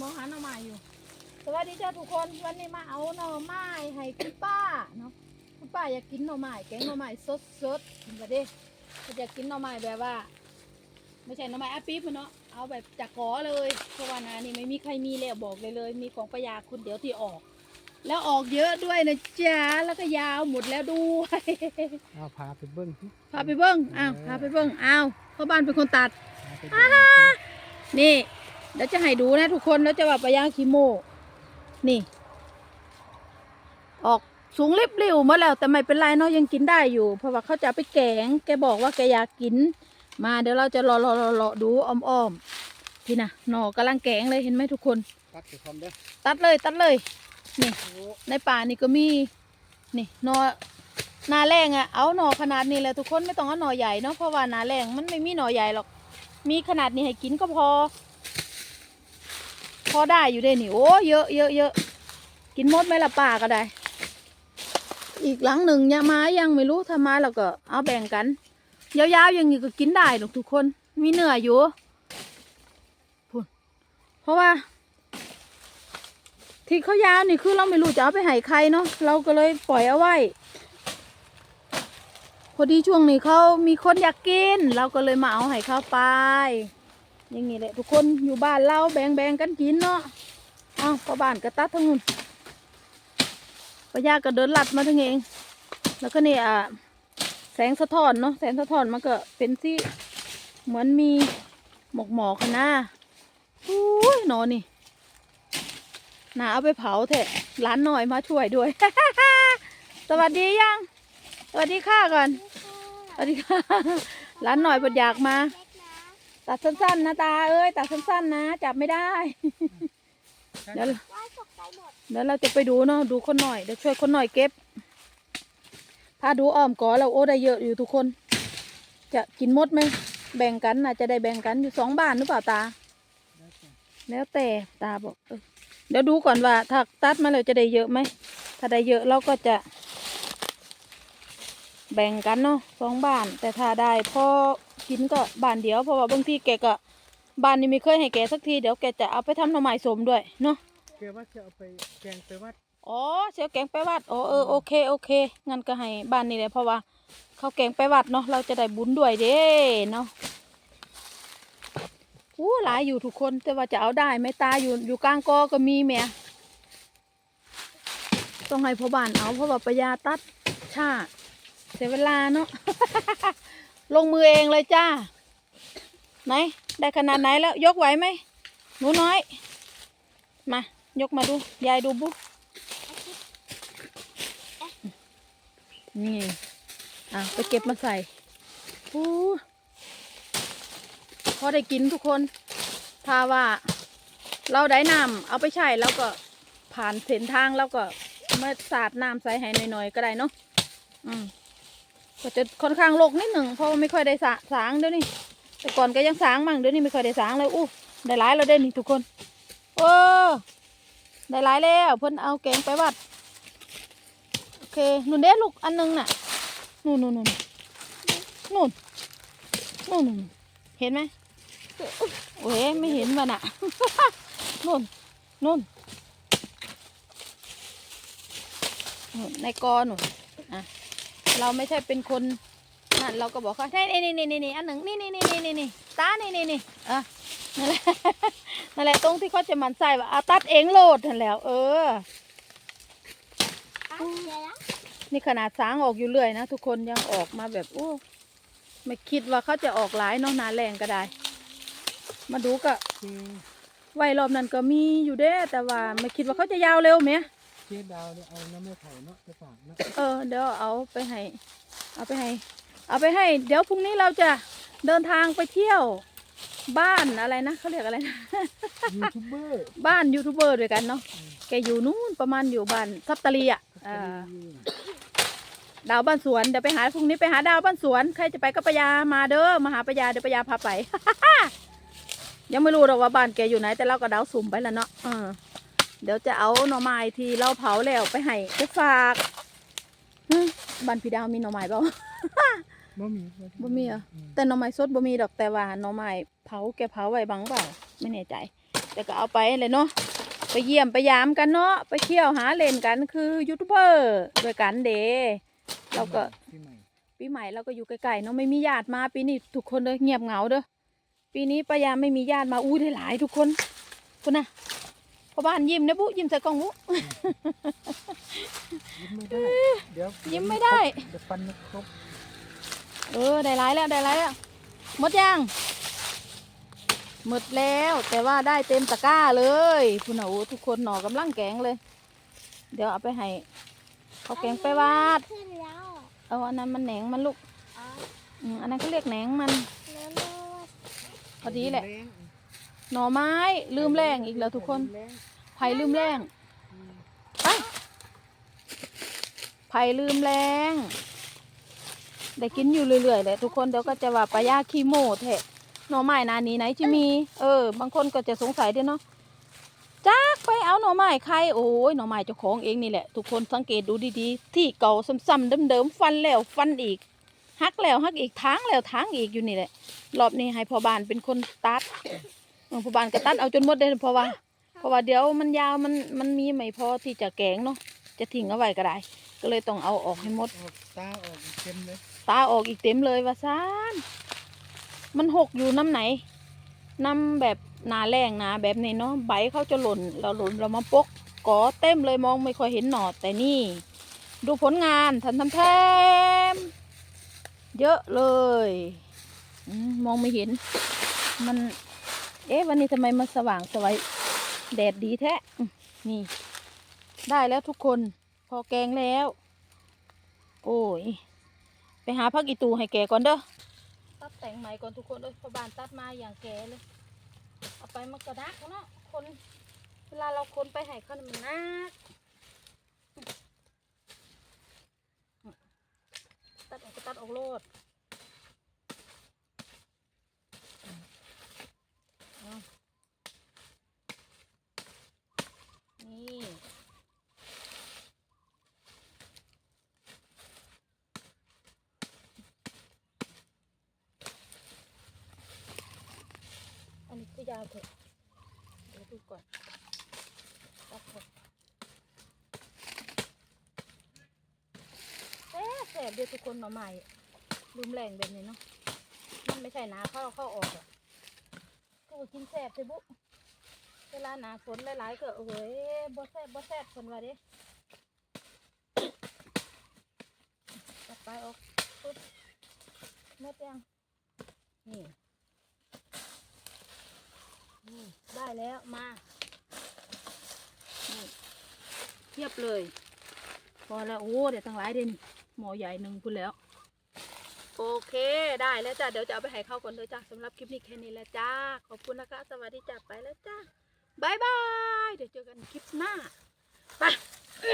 มองหาหน่อไม้อยู่ สวัสดีจ้าทุกคนวันนี้มาเอาหน่อไม้ให้คุณป้าเนาะคุณป้าอยากกินหน่อไม้แกงหน่อไม้สดสดๆกินไปดิเขาอยากกินหน่อไม้แบบว่า ไม่ใช่หน่อไม้อาปี๊บเนาะเอาแบบจากกอเลยเพราะว่านานี่ไม่มีใครมีแล้วบอกเลยเลย มีของประยาคุณเดี๋ยวที่ออก แล้วออกเยอะด้วยนะจ๊ะแล้วก็ยาวหมดแล้วด้วยเอาพาไปเบิ้งสิพาไปเบิ้งอ้าวพาไปเบิ้งอ้าวพ่อบ้านเป็นคนตัดพาไปเบิ้งสินี่ เดี๋ยวจะให้ดูนะทุกคนแล้วจะว่าปลาย่างคีโมนี่ ออกสูงริบริ้วมาแล้วแต่ไม่เป็นไรเนาะยังกินได้อยู่ เพราะว่าเขาจะเอาไปแกง แกบอกว่าแกอยากกิน มาเดี๋ยวเราจะรอรอรอรอดูอ้อมๆพี่นะหน่อกำลังแกงเลยเห็นไหมทุกคน ตัดไปพร้อมเด้อตัดเลยตัดเลย นี่โอ้ในป่านี่ก็มี นี่หนอนาแรงอะเอาหน่อขนาดนี้แหละทุกคนไม่ต้องเอาหน่อใหญ่เนาะเพราะว่านาแรงมันไม่มีหน่อใหญ่หรอก มีขนาดนี้ให้กินก็พอ พอได้อยู่เด้นี่โอ้เยอะเยอะเยอะกินมดไหมล่ะป่าก็ได้ อีกหลังหนึ่งยังมายังไม่รู้ถ้ามาเราก็เอาแบ่งกัน ยาวๆอย่างนี้ก็กินได้หรอกทุกคน มีเหนื้อยอยู่พูดเพราะว่า ที่เขายาวนี่คือเราไม่รู้จะเอาไปให้ใครเนาะเราก็เลยปล่อยเอาไว้พอดีช่วงนี้เขามีคนอยากกิน เราก็เลยมาเอาให้เขาไป อย่างนี้แหละทุกคนอยู่บ้านเราแบ่งแบ่งๆกันกินเนาะอ้าวพอบ้านก็ตัดทั้งนู้นปะยาก็เดินลัดมาทั้งเอง แล้วก็เนี่อะแสงสะท้อนเนาะแสงสะท้อนมันก็เป็นที่เหมือนมีหมอกหมอกๆค่ะนะอุ้ยนอนนี่นาเอาไปเผาเถอะร้านหน่อยมาช่วยด้วย สวัสดียัง สวัสดีค่ะก่อน สวัสดีค่ะร้านหน่อยปดอยากมา ตัดสั้นๆนะตาเอ้ยตัดสั้นๆนะ จับไม่ได้ เดี๋ยวเดี๋ยวเราจะไปดูเนาะดูคนหน่อยเดี๋ยวช่วยคนหน่อยเก็บ ถ้าดูอ้อมก่อเราโอ้ได้เยอะอยู่ทุกคน จะกินหมดไหมแบ่งกันนะจะได้แบ่งกันอยู่สองบ้านหรือเปล่าตา แล้วแต่ตาบอกเออเดี๋ยวดูก่อนว่าถ้าตัดมาแล้วจะได้เยอะไหมถ้าได้เยอะเราก็จะแบ่งกันเนาะสองบ้าน แต่ถ้าได้พอ กินก็บ้านเดียวเพราะว่าบางทีแกก็บ้านนี้ไม่เคยให้แกสักทีเดี๋ยวแกจะเอาไปทำหน่อไม้สมด้วยเนาะแกว่าจะเอาไปแกงไปวัดอ๋อเสียวแกงไปวัดอ๋อเออโอเคโอเคงั้นก็ให้บ้านนี้เลยเพราะว่าเขาแกงไปวัดเนาะเราจะได้บุญด้วยเด้เนาะอู้หลายอยู่ทุกคนแต่ว่าจะเอาได้ไหมตาอยู่อยู่กลางกอก็มีแหม่ต้องให้พ่อบ้านเอาเพราะว่าประหยาตัดชาเสียเวลาเนาะ ลงมือเองเลยจ้า ไหน ได้ขนาดไหนแล้ว ยกไหวไหมหนูน้อย มา ยกมาดู ยายดูบุนี่อะไปเก็บมาใส่โอ้พอได้กินทุกคนถ้าว่า เราได้น้ำเอาไปใช้แล้วก็ผ่านเส้นทางแล้วก็มาสาดน้ำใส่ให้หน่อยๆก็ได้เนาะอืม ก็จะค่อนข้างโลกนิดหนึ่งเพราะไม่ค่อยได้สะสางเดี๋ยวนี้แต่ก่อนก็ยังสางมั่งเดี๋ยวนี้ไม่ค่อยได้สางเลยอู้ได้หลายแล้วเด้นี่ทุกคนโอ้ได้หลายแล้วเพิ่นเอาแกงไปวัดโอเคนุ่นเด้ลูกอันหนึงน่ะนู่นนู่นนู่นนู่นนู่นเห็นไหมโอ้ยไม่เห็นว่ะน่ะนุนนู่นนู่นในกอหนูอะ เราไม่ใช่เป็นคนนั่นเราก็บอกเขานี่นี่นี่นี่นี่อันหนึ่งนี่นี่นี่นี่นี่นี่ตานี่นี่นี่อะนั่นแหละนั่นแหละตรงที่เขาจะหมันใส่ว่าเอาตัดเองโหลดนั่นแหล้ว เออ นี่ขนาดสางออกอยู่เรื่อยนะทุกคนยังออกมาแบบโอ้ไม่คิดว่าเขาจะออกหลายเนาะหนาแรงก็ได้ มาดูก็คือไว้รอบนั้นก็มีอยู่เด้ แต่ว่าไม่คิดว่าเขาจะยาวเร็วไหมเจ๊ดาวเนี่ยเอาน้ำไม่ไผ่เนาะไปฝากเนาะเออเดี๋ยวเอาไปให้เอาไปให้ เอาไปให้ เดี๋ยวพรุ่งนี้เราจะเดินทางไปเที่ยว บ้านอะไรนะเขาเรียกอะไรนะ ยูทูบเบอร์บ้านยูทูบเบอร์ด้วยกันเนาะแกอยู่นู่นประมาณอยู่บ้านซับตะลีอะเออดาวบ้านสวนเดี๋ยวไปหาพรุ่งนี้ไปหาดาวบ้านสวนใครจะไปก็ปยามาเด้อมาหาปยาเดี๋ยวปยาพาไป ยังไม่รู้หรอกว่าบ้านแกอยู่ไหนแต่เราก็เดาสุ่มไปแล้วเนาะเออ เดี๋ยวจะเอาหน่อไม้ที่เราเผาแล้วไปให้ไปฝากหึบ้านพี่ดาวมีหน่อไม้เปล่าบ่มีบ่มีเหรอแต่หน่อไม้สดบ่มีดอกแต่ว่าหน่อไม้เผาแกเผาไว้บังเปล่าไม่แน่ใจ แต่ก็เอาไปเลยเนาะไปเยี่ยมไปยามกันเนาะไปเที่ยวหาเล่นกันคือยูทูบเบอร์ด้วยกันเดเราก็ปีใหม่ปีใหม่เราก็อยู่ใกล้ๆเนาะไม่มีญาติมาปีนี้ทุกคนเลยเงียบเหงาเด้อปีนี้ป้ายาไม่มีญาติมาอู้ได้หลายทุกคนคุณนะ พ่อบ้านยิ้มนะบุยิ้มใส่กล้องบุ ยิ้มไม่ได้ เดี๋ยวยิ้มไม่ได้ เดี๋ยวฟันไม่ครบเออได้หลายแล้วได้หลายแล้วหมดยังหมดแล้วแต่ว่าได้เต็มตะกร้าเลยคุณน่ะโอ้ทุกคนหน่อกำลังแกงเลย เดี๋ยวเอาไปให้เขาแกงไปวาด ขึ้นแล้วเอาอันนั้นมันแหนงมันลูกอ๋ออืมอันนั้นเขาเรียกแหนงมันแล้วโน้ตพอดีแหละแรง หน่อไม้ลืมแรงอีกแล้วทุกคนไผ่ลืมแรงไปไผ่ลืมแรงได้กินอยู่เรื่อยๆเลยทุกคนเดี๋ยวก็จะว่าปลาย่าขี้โม่แทะหน่อไม้นานี้ไหนที่มี เออ บางคนก็จะสงสัยด้วยเนาะจักไปเอาหน่อไม้ใครโอ้ยหน่อไม้เจ้าของเองนี่แหละ ทุกคนสังเกตดูดีๆ ที่เก่าซ้ำๆเดิมๆฟันแล้วฟันอีกหักแล้วหักอีกทางแล้วทางอีกอยู่นี่แหละรอบนี้ให้พ่อบ้านเป็นคนตัด เออพ่อบ้านก็ตัดเอาจนหมดเลยเพราะว่า เพราะว่าเดี๋ยวมันยาวมันมันมีไม่พอที่จะแกงเนาะจะทิ้งเอาไว้ก็ได้ ก็เลยต้องเอาออกให้หมดออกตาออกเต็มเลย ตาออกอีกเต็มเลยว่าซานมันหกอยู่น้ำไหนน้ำแบบหนาแรงหนาแบบนี้เนาะใบเขาจะหล่นเราหล่นเรามาปกกอเต็มเลยมองไม่ค่อยเห็นหนอดแต่นี่ ดูผลงานทันทำแทมเยอะเลยอมมองไม่เห็นมัน เอ๊ะวันนี้ทำไมมันสว่างสวยแดดดีแท้ นี่ ได้แล้วทุกคน พอแกงแล้ว โอ้ย ไปหาพักอีตูให้แกก่อนเด้อ ตัดแต่งใหม่ก่อนทุกคนเลยพอบานตัดมาอย่างแกเลย เอาไปมักระดักเนาะ คน เวลาเราคนไปให้เขานี่มันนักตัดออกก็ตัดออกโลดเอานี่ อันนี้คือยาวเถอะเดี๋ยวดูก่อนตัดเถอะแซ่บแซ่บเดียวทุกคนมาใหม่ลืมแรงแบบนี้เนาะมันไม่ใช่หนาเข้าเข้าออกอะก็กินแซ่บสิบุเวลาหนาฝนหลายๆก็โอ้ยบ่แซบบ่แซบคนว่าเด้ตัดไปออกปุ๊บหมดยังนี่ ได้แล้วมาเทียบเลย พอแล้วโอ้เดี๋ยวตั้งหลายเดนหมอใหญ่หนึ่งพูดแล้ว โอเคได้แล้วจ้ะเดี๋ยวจะเอาไปให้เข้าก่อนเลยจ้ะสำหรับคลิปนี้แค่นี้แล้วจ้าขอบคุณนะคะสวัสดีจ้ะไปแล้วจ้าบายบายเดี๋ยวเจอกันคลิปหน้าไป